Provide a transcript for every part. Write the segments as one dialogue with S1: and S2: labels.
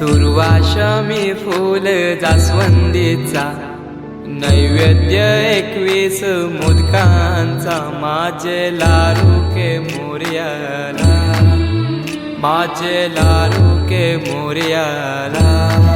S1: दुर्वाशमी फूल जास्वंदीचा नैवेद्य एकवीस मुदकांचा माझे लारू के मोर्याला माझे लारू के मोर्याला.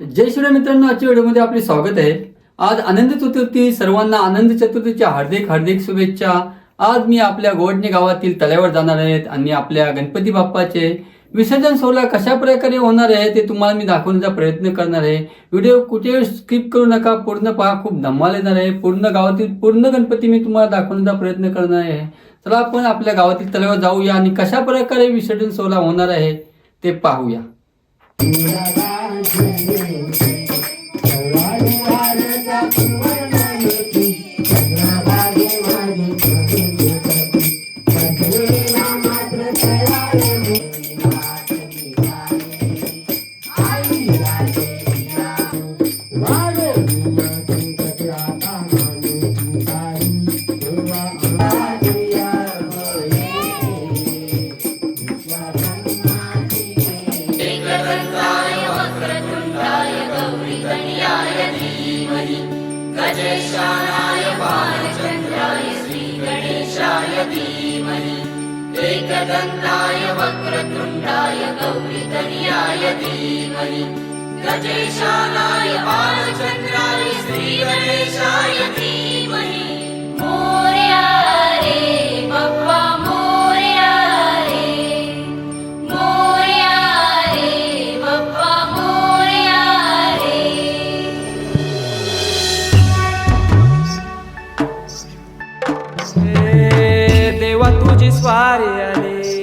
S2: जय श्री मित्रांनो आजच्या व्हिडिओमध्ये आपले स्वागत आहे. आज आनंद चतुर्थी सर्वांना आनंद चतुर्थीच्या हार्दिक हार्दिक शुभेच्छा. आज मी आपल्या गोवडणे गावातील तळ्यावर जाणार आहेत आणि आपल्या गणपती बाप्पाचे विसर्जन सोहळा कशा प्रकारे होणार आहे ते तुम्हाला मी दाखवण्याचा प्रयत्न करणार आहे. व्हिडिओ कुठे स्किप करू नका पूर्ण पहा खूप धम्माल येणार आहे. पूर्ण गावातील पूर्ण गणपती मी तुम्हाला दाखवण्याचा प्रयत्न करणार आहे. चला आपण आपल्या गावातील तळ्यावर जाऊया आणि कशा प्रकारे विसर्जन सोहळा होणार आहे ते पाहूया.
S1: 你的感情。आली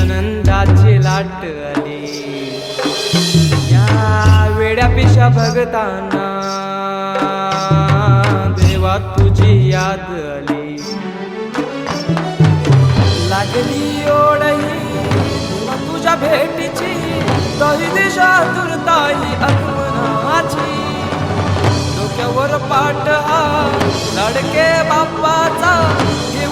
S1: आनंदाची लाट आली. या वेड्या पिशा भगताना देवा तुझी याद आली. लागली ओढही तुझ्या भेटीची तरी दिशा दुर्ताई आगमनाची डोक्यावर पाट हा लडके बाप्पाचा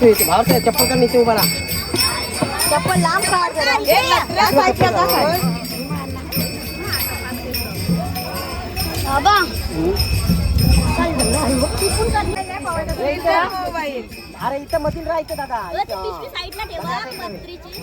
S3: नाटू येते भावते चप्पल का नीचे उभा राहा
S4: चप्पल लांब काढ जरा. ए, दाखव. बाबा चल.
S3: अरे इथं मधील राहायचं दादा
S4: अ, ती पिशवी साईडला ठेवा, पत्रीची.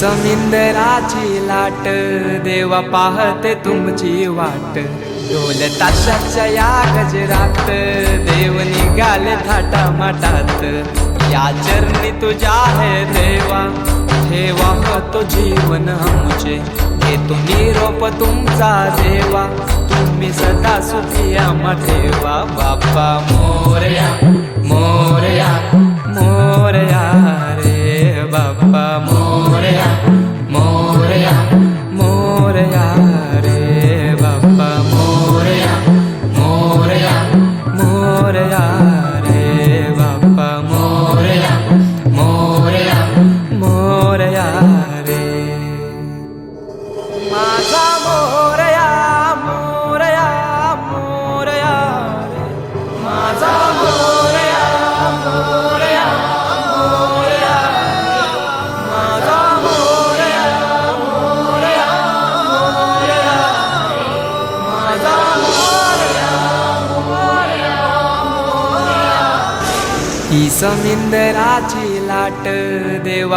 S1: समिंदराची लाट देवा पाहते तुमची वाट. ढोल ताशाच्या या गजरात देव निघाले थाटा माटात या चरणी तुझ्या हे देवा ठेवा हो तो जीवन आमचे? तुम्ही रोप तुमचा देवा तुम्ही सदा सुखिया आम्हा ठेवा. बाप्पा मोरया. soledad.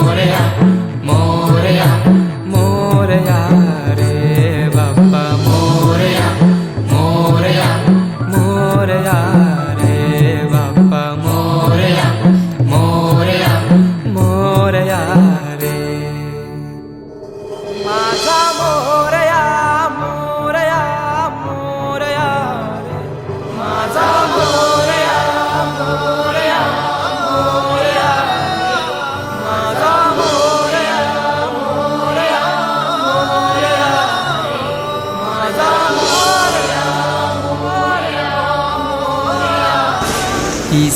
S1: मोरया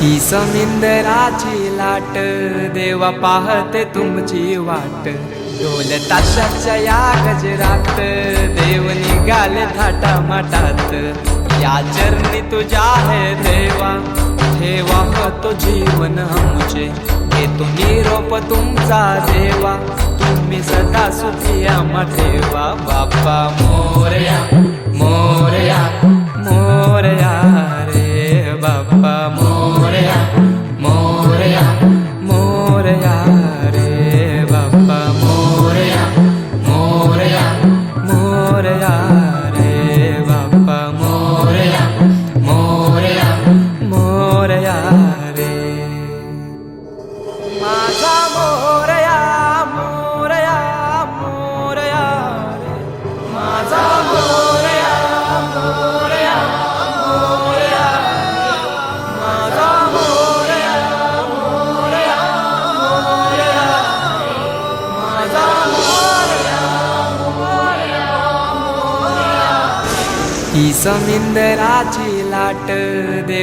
S1: ही समिंदराची लाट देवा पाहते तुमची वाट. ढोल ताशाच्या या गजरात देव निघाले थाटा माटात या चरणी तुझ्या आहे देवा ठेवा तो जीवन आमचे? तुम्ही निरोप तुमचा देवा तुम्ही सदा सुखी आम्हा ठेवा. बाप्पा मोरया मोरया मोरया रे बाप्पा मोर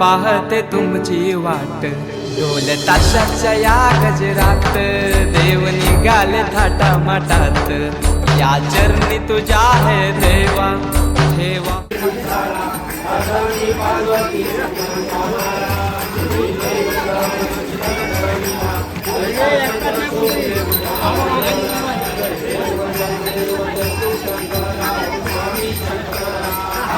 S1: पाहते तुमची वाट. ढोल ताशाच्या या गजरात. देव निघाले थाटा मटात या चरणी तुझ्या आहे देवा. ठेवा.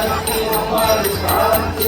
S1: ही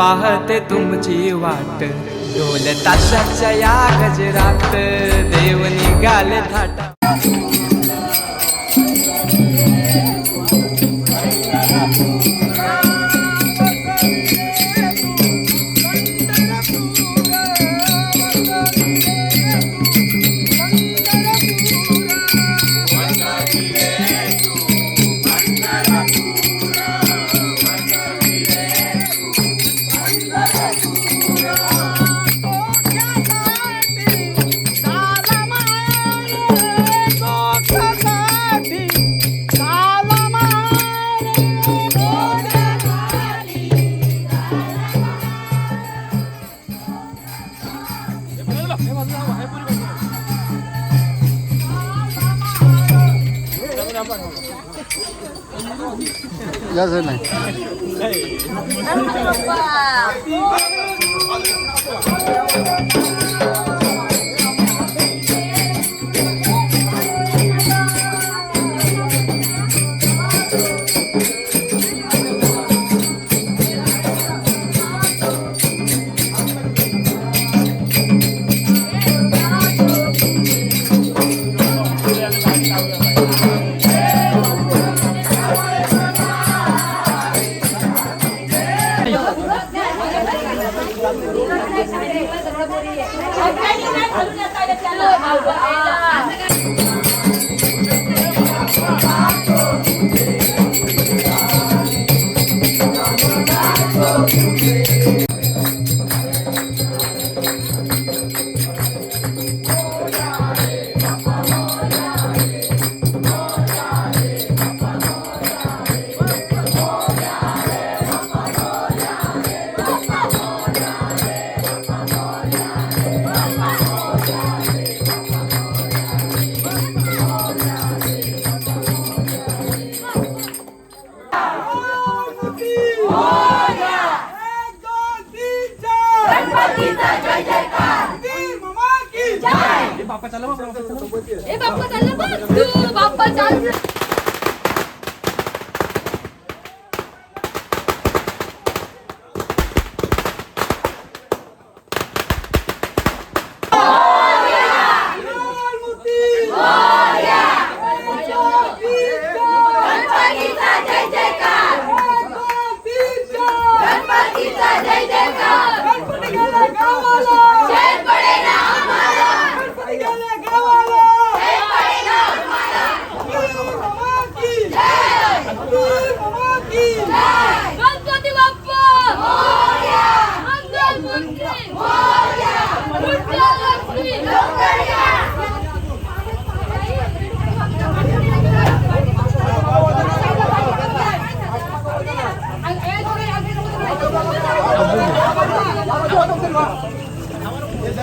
S1: पाहते तुमची वाट ढोल ताशाच्या या गजरात देव निघाले थाटा
S5: Thank you. 你看
S4: 这哎。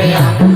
S4: Yeah.